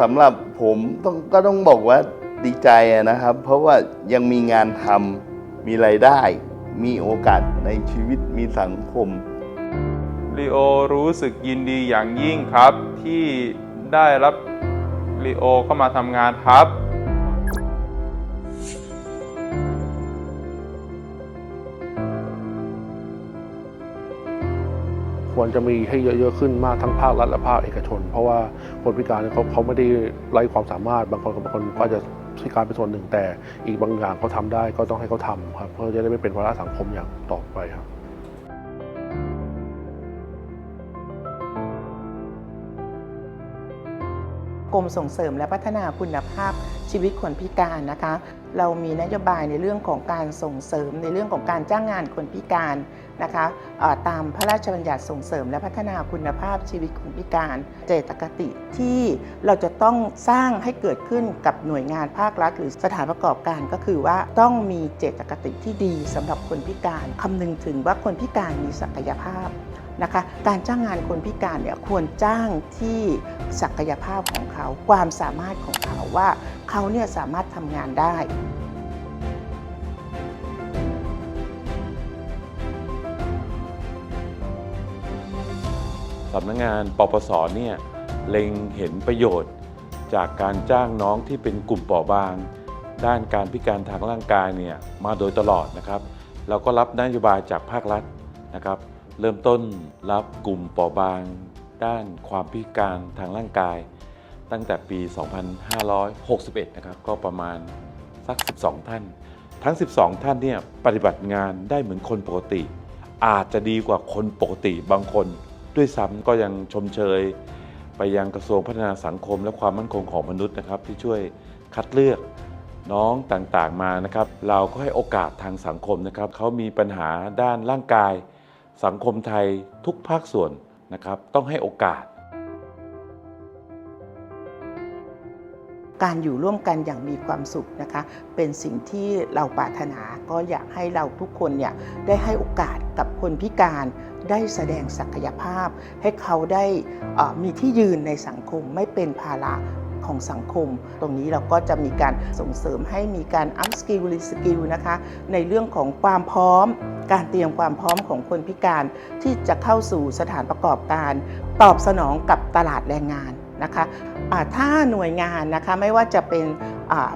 สำหรับผมต้องก็ต้องบอกว่าดีใจนะครับ เพราะว่ายังมีงานทำมีไรายได้ มีโอกาสในชีวิตมีสังคมลีโอรู้สึกยินดีอย่างยิ่งครับ ที่ได้รับลีโอเข้ามาทำงานครับ ควรจะมีให้เยอะๆขึ้นมากทั้งภาครัฐและภาคเอกชน เพราะว่าคนพิการเขาเขาไม่ได้ไร้ความสามารถบางคนบางคนก็อาจจะพิการเป็นส่วนหนึ่ง แต่อีกบางอย่างเขาทำได้ก็ต้องให้เขาทำครับเพื่อจะได้ไม่เป็นภาระสังคมอย่างต่อไปครับกรมส่งเสริมและพัฒนาคุณภาพชีวิตคนพิการนะคะ เรามีนโยบายในเรื่องของการส่งเสริมในเรื่องของการจ้างงานคนพิการนะคะตามพระราชบัญญัติส่งเสริมและพัฒนาคุณภาพชีวิตคนพิการ เจตคติที่เราจะต้องสร้างให้เกิดขึ้นกับหน่วยงานภาครัฐ หรือสถานประกอบการก็คือว่าต้องมีเจตคติที่ดีสำหรับคนพิการคำนึงถึงว่าคนพิการมีศักยภาพนะคะการจ้างงานคนพิการเนี่ยควรจ้างที่ศักยภาพของเขา ความสามารถของเขาว่า เขาเนี่ยสามารถทำงานได้สำนักงานปปสเนี่ยเล็งเห็นประโยชน์จากการจ้างน้องที่เป็นกลุ่มเปราะบาง ด้านการพิการทางร่างกายเนี่ยมาโดยตลอดนะครับเราก็รับนโยบายจากภาครัฐนะครับ เริ่มต้นรับกลุ่มเปราะบาง ด้านความพิการทางร่างกาย ตั้งแต่ปี 2561 นะครับ ก็ประมาณสัก 12 ท่าน ทั้ง 12 ท่านเนี่ยปฏิบัติงานได้เหมือนคนปกติ อาจจะดีกว่าคนปกติบางคน ด้วยซ้ำก็ยังชมเชย ไปยังกระทรวงพัฒนาสังคมและความมั่นคงของมนุษย์นะครับ ที่ช่วยคัดเลือกน้องต่างๆมานะครับ เราก็ให้โอกาสทางสังคมนะครับเขามีปัญหาด้านร่างกาย สังคมไทยทุกภาคส่วนนะครับ ต้องให้โอกาส การอยู่ร่วมกันอย่างมีความสุขนะคะ เป็นสิ่งที่เราปรารถนาก็อยากให้เราทุกคนเนี่ยได้ให้โอกาสกับคนพิการได้แสดงศักยภาพ ให้เขาได้อ่อมีที่ยืนในสังคมไม่เป็นภาระของสังคม ตรงนี้เราก็จะมีการส่งเสริมให้มีการอัพสกิลรีสกิลนะคะ ในเรื่องของความพร้อม การเตรียมความพร้อมของคนพิการที่จะเข้าสู่สถานประกอบการ ตอบสนองกับตลาดแรงงาน นะคะถ้าหน่วยงานนะคะไม่ว่าจะเป็น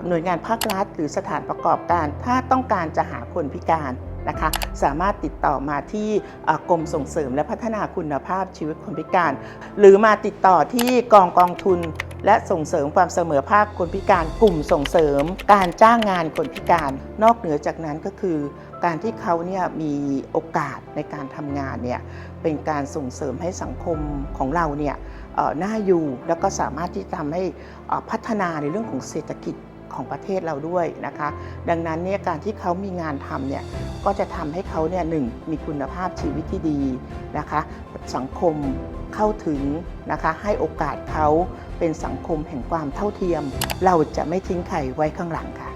หน่วยงานภาครัฐ หรือสถานประกอบการ ถ้าต้องการจะหาคนพิการนะคะสามารถติดต่อมาที่กรมส่งเสริมและพัฒนาคุณภาพชีวิตคนพิการ หรือมาติดต่อที่กองกองทุน และส่งเสริมความเสมอภาคคนพิการกลุ่มส่งเสริม การจ้างงานคนพิการ นอกเหนือจากนั้นก็คือ การที่เขาเนี่ยมีโอกาสในการทำงานเนี่ยเป็นการส่งเสริมให้สังคมของเราเนี่ยน่าอยู่แล้วก็สามารถที่ทำให้พัฒนาในเรื่องของเศรษฐกิจ ของประเทศเราด้วยนะคะ ดังนั้นเนี่ยการที่เขามีงานทำเนี่ยก็จะทำให้เขาเนี่ยหนึ่งมีคุณภาพชีวิตที่ดีนะคะ สังคมเข้าถึงนะคะ ให้โอกาสเขาเป็นสังคมแห่งความเท่าเทียม เราจะไม่ทิ้งใครไว้ข้างหลังค่ะ